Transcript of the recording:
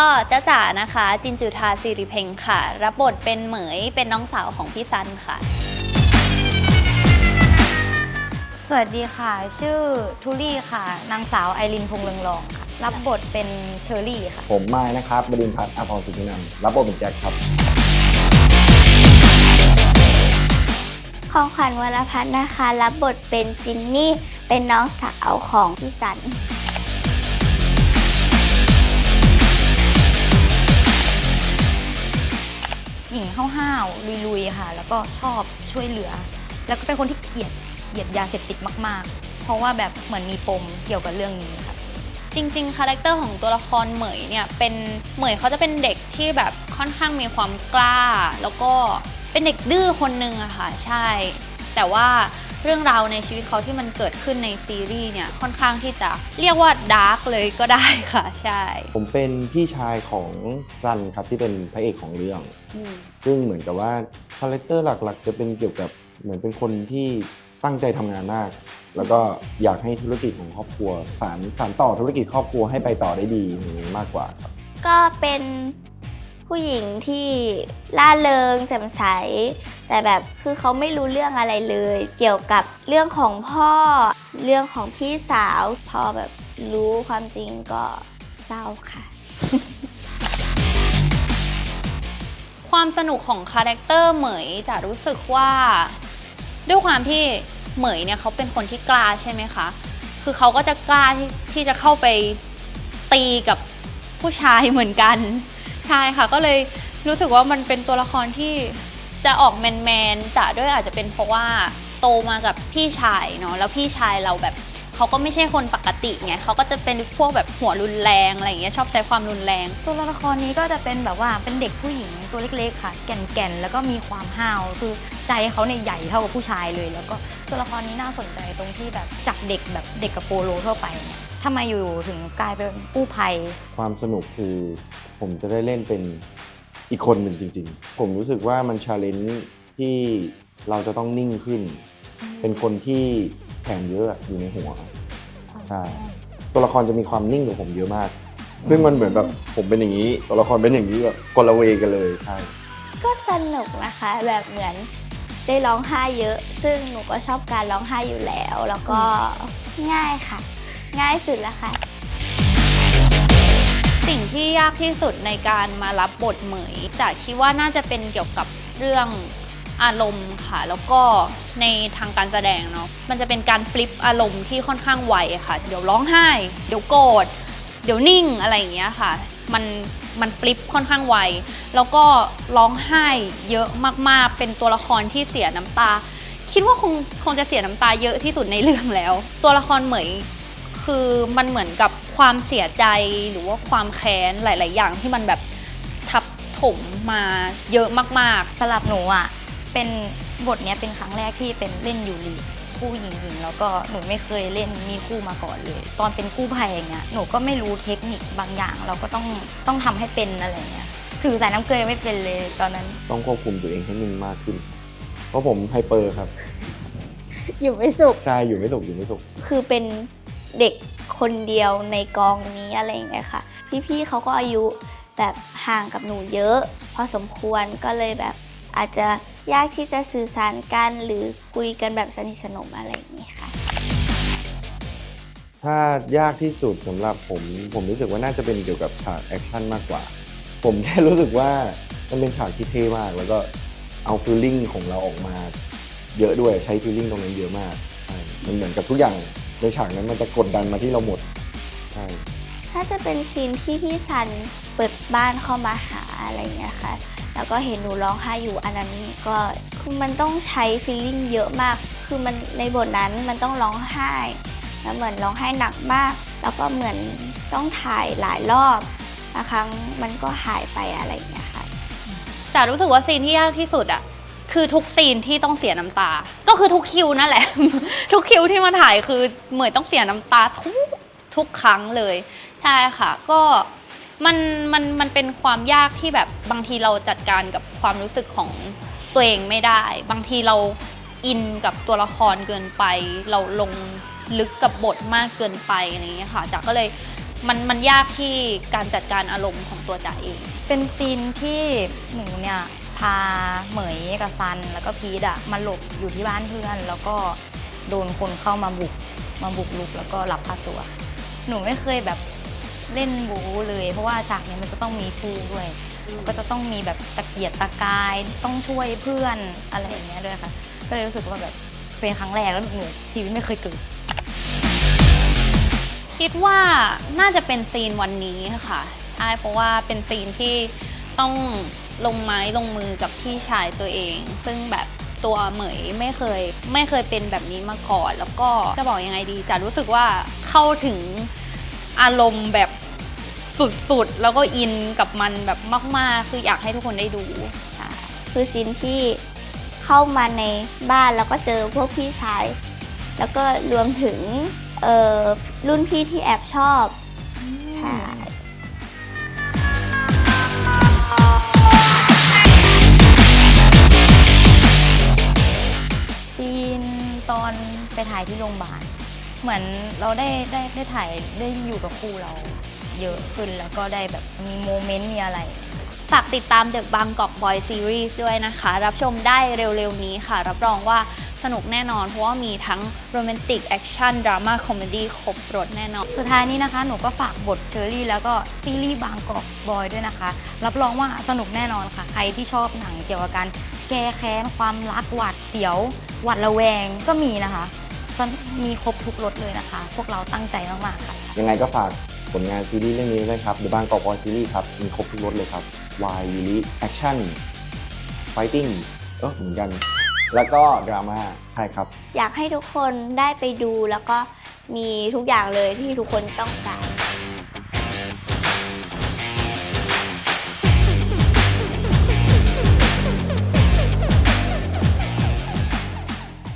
ก็เจ้าจ๋านะคะ จินจุธาสิริเพ็งค่ะ รับบทเป็นเหมยเป็นน้องสาวของพี่ซันค่ะ สวัสดีค่ะ ชื่อทูลี่ค่ะ นางสาวไอรินพงษ์เรืองรองค่ะ รับบทเป็นเชอรี่ค่ะ ผมมายนะครับบดินทร์พัฒน์อภรสุทธินันท์รับบทเป็นแจ็คครับ ของขวัญวรพัฒน์นะคะ รับบทเป็นจินนี่ เป็นน้องสาวของพี่สัน หญิงห้าวๆลุยๆค่ะ แล้วก็ชอบช่วยเหลือ แล้วก็เป็นคนที่เกลียดเกลียดยาเสพติดมาก ๆ เพราะว่าแบบเหมือนมีปมเกี่ยวกับเรื่องนี้ค่ะจริงๆ คาแรคเตอร์ของตัวละครเหมยเนี่ยเป็นเหมยเขาจะเป็นเด็กที่แบบค่อนข้างมีความกล้า แล้วก็เป็นเด็กดื้อคนหนึ่งอะค่ะ ใช่ แต่ว่า เรื่องราวในชีวิตเขาที่มันเกิดขึ้นในซีรีส์เนี่ยค่อนข้างที่จะเรียกว่าดาร์กเลยก็ได้ค่ะใช่ ผมเป็นพี่ชายของซันครับที่เป็นพระเอกของเรื่อง อืมซึ่งเหมือนกับว่าคาแรคเตอร์หลักๆ จะเป็นเกี่ยวกับเหมือนเป็นคนที่ตั้งใจทำงานมาก แล้วก็อยากให้ธุรกิจของครอบครัวสานสานต่อธุรกิจครอบครัวให้ไปต่อได้ดีอย่างนี้มากกว่าครับ ก็เป็น ผู้หญิงที่ล่าเริงแจ่มใส แต่แบบคือเขาไม่รู้เรื่องอะไรเลย เกี่ยวกับเรื่องของพ่อ เรื่องของพี่สาว พอแบบรู้ความจริงก็เศร้าค่ะ ความสนุกของคาแรคเตอร์เหมยจะรู้สึกว่าด้วยความที่เหมยเนี่ยเขาเป็นคนที่กล้าใช่ไหมคะ คือเขาก็จะกล้าที่ที่จะเข้าไปตีกับผู้ชายเหมือนกัน ใช่ค่ะก็เลยรู้สึกว่ามันเป็นตัวละครที่จะออกแมนแมนๆจะด้วยอาจจะเป็นเพราะว่าโตมากับพี่ชายเนาะแล้วพี่ชายเราแบบเขาก็ไม่ใช่คนปกติไงเขาก็จะเป็นพวกแบบหัวรุนแรงอะไรอย่างเงี้ยชอบใช้ความรุนแรง ตัวละครนี้ก็จะเป็นแบบว่าเป็นเด็กผู้หญิงตัวเล็กๆค่ะ แก่นๆแล้วก็มีความห้าวคือใจเขาในยใหญ่เท่ากับผู้ชายเลย แล้วก็ตัวละครนี้น่าสนใจตรงที่แบบจากเด็กแบบเด็กกับโปโลทั่วไปเนี่ย ทำไมอยู่ๆถึงกลายเป็นกู้ภัย ความสนุกคือผมจะได้เล่นเป็นอีกคนหนึ่งจริง ๆ ผมรู้สึกว่ามันชาเลนจ์ที่เราจะต้องนิ่งขึ้น เป็นคนที่แผนเยอะอยู่ในหัวใช่ตัวละครจะมีความนิ่งกว่าผมเยอะมาก ซึ่งมันเหมือนแบบผมเป็นอย่างนี้ ตัวละครเป็นอย่างนี้แบบคนละเวกันเลยใช่ก็สนุกนะคะแบบเหมือนได้ร้องไห้เยอะ ซึ่งหนูก็ชอบการร้องไห้อยู่แล้ว แล้วก็ง่ายค่ะ ง่ายสุดแล้วค่ะ สิ่งที่ยากที่สุดในการมารับบทเหมยจ๋าคิดว่าน่าจะเป็นเกี่ยวกับเรื่องอารมณ์ค่ะ แล้วก็ในทางการแสดงเนาะมันจะเป็นการฟลิปอารมณ์ที่ค่อนข้างไวค่ะ เดี๋ยวร้องไห้ เดี๋ยวโกรธเดี๋ยวนิ่งอะไรอย่างเงี้ยค่ะ มันมันฟลิปค่อนข้างไวแล้วก็ร้องไห้เยอะมากๆ เป็นตัวละครที่เสียน้ำตา คิดว่าคงคงจะเสียน้ำตาเยอะที่สุดในเรื่องแล้ว ตัวละครเหมย คือมันเหมือนกับความเสียใจหรือว่าความแค้นหลาย ๆ อย่างที่มันแบบทับถมมาเยอะมากสำหรับหนูอะเป็นบทเนี้ยเป็นครั้งแรกที่เป็นเล่นยูรีคู่หญิงหญิงๆแล้วก็หนูไม่เคยเล่นมีคู่มาก่อนเลย ตอนเป็นกู้ภัยอย่างเงี้ยหนูก็ไม่รู้เทคนิคบางอย่าง เราก็ต้องต้องทำให้เป็นอะไรเงี้ยถือสายน้ำเกลือยังไม่เป็นเลยตอนนั้น ต้องควบคุมตัวเองให้นิ่งมากขึ้น เพราะผมไฮเปอร์ครับ อยู่ไม่สุข ใช่ อยู่ไม่สุขอยู่ไม่สุข คือเป็น เด็กคนเดียวในกองนี้อะไรอย่างเงี้ยค่ะ พี่ๆเขาก็อายุแบบห่างกับหนูเยอะ พอสมควรก็เลยแบบอาจจะยากที่จะสื่อสารกันหรือคุยกันแบบสนิทสนมอะไรอย่างนี้ค่ะ ถ้ายากที่สุดสำหรับผม ผมรู้สึกว่าน่าจะเป็นเกี่ยวกับฉากแอคชั่นมากกว่า ผมแค่รู้สึกว่ามันเป็นฉากที่เท่มาก แล้วก็เอาฟีลลิ่งของเราออกมา เยอะด้วยใช้ฟีลลิ่งตรงนั้นเยอะมากมันเหมือนกับทุกอย่าง ในฉากนั้นมันจะกดดันมาที่เราหมดใช่ถ้าจะเป็นซีนที่พี่ซันเปิดบ้านเข้ามาหาอะไรอย่างเงี้ยค่ะ แล้วก็เห็นหนูร้องไห้อยู่อันนั้นก็คือมันต้องใช้ฟีลลิ่งเยอะมาก คือมันในบทนั้นมันต้องร้องไห้ แล้วเหมือนร้องไห้หนักมาก แล้วก็เหมือนต้องถ่ายหลายรอบบางครั้งมันก็หายไปอะไรอย่างเงี้ยค่ะๆจ๋ารู้สึกว่าซีนที่ยากที่สุดอะ คือทุกซีนที่ต้องเสียน้ำตา ก็คือทุกคิวนั่นแหละ ทุกคิวที่มาถ่ายคือเหมยต้องเสียน้ำตาทุกทุกครั้งเลย ใช่ค่ะ ก็มันมันมันเป็นความยากที่แบบบางทีเราจัดการกับความรู้สึกของตัวเองไม่ได้ บางทีเราอินกับตัวละครเกินไป เราลงลึกกับบทมากเกินไปอะไรอย่างเงี้ยค่ะจ๋าก็เลยมันมันยากที่การจัดการอารมณ์ของตัวจ๋าเอง เป็นซีนที่หนูเนี่ย พาเหมยกับซันแล้วก็พีทอะมาหลบอยู่ที่บ้านเพื่อน แล้วก็โดนคนเข้ามาบุกมาบุกลุกแล้วก็รับพาตัว หนูไม่เคยแบบเล่นบูเลย เพราะว่าฉากนี้มันจะต้องมีสู้ด้วย ก็จะต้องมีแบบตะเกียกตะกายต้องช่วยเพื่อนอะไรอย่างเงี้ยด้วยค่ะ ก็เลยรู้สึกว่าแบบเป็นครั้งแรกแล้วหนูชีวิตไม่เคยเกิดคิดว่าน่าจะเป็นซีนวันนี้ค่ะใช่เพราะว่าเป็นซีนที่ต้อง ลงไม้ลงมือกับพี่ชายตัวเอง ซึ่งแบบตัวเหมยไม่เคย ไม่เคยเป็นแบบนี้มาก่อน แล้วก็จะบอกยังไงดีจะรู้สึกว่าเข้าถึงอารมณ์แบบสุดๆ แล้วก็อินกับมันแบบมากๆ คืออยากให้ทุกคนได้ดูคือซีนที่เข้ามาในบ้านแล้วก็เจอพวกพี่ชาย แล้วก็รวมถึงเอ่อรุ่นพี่ที่แอบชอบใช่ ไปถ่ายที่โรงพยาบาล เหมือนเราได้ได้ได้ถ่ายได้อยู่กับคู่เราเยอะขึ้นแล้วก็ได้แบบมีโมเมนต์มีอะไร ฝากติดตาม The Bangkok Boy Series ด้วยนะคะ รับชมได้เร็วๆนี้ค่ะ รับรองว่าสนุกแน่นอน เพราะว่ามีทั้งโรแมนติกแอคชั่นดราม่าคอมเมดี้ครบรถแน่นอน สุดท้ายนี้นะคะ หนูก็ฝากบทเชอรี่แล้วก็ซีรีส์บางกอกบอยด้วยนะคะ รับรองว่าสนุกแน่นอนค่ะ ใครที่ชอบหนังเกี่ยวกับการแก้แค้นความรักหวาดเสียวหวาดระแวงก็มีนะคะ สนมีครบทุกรสเลยนะคะ พวกเราตั้งใจมากๆค่ะ ยังไงก็ฝากผลงานซีรีส์เรื่องนี้ด้วยครับ The Bangkok Boys Series ครับ มีครบทุกรสเลยครับ Y ยูริแอคชั่น Fighting เออเหมือนกัน แล้วก็ดราม่าใช่ครับ อยากให้ทุกคนได้ไปดูแล้วก็มีทุกอย่างเลยที่ทุกคนต้องการ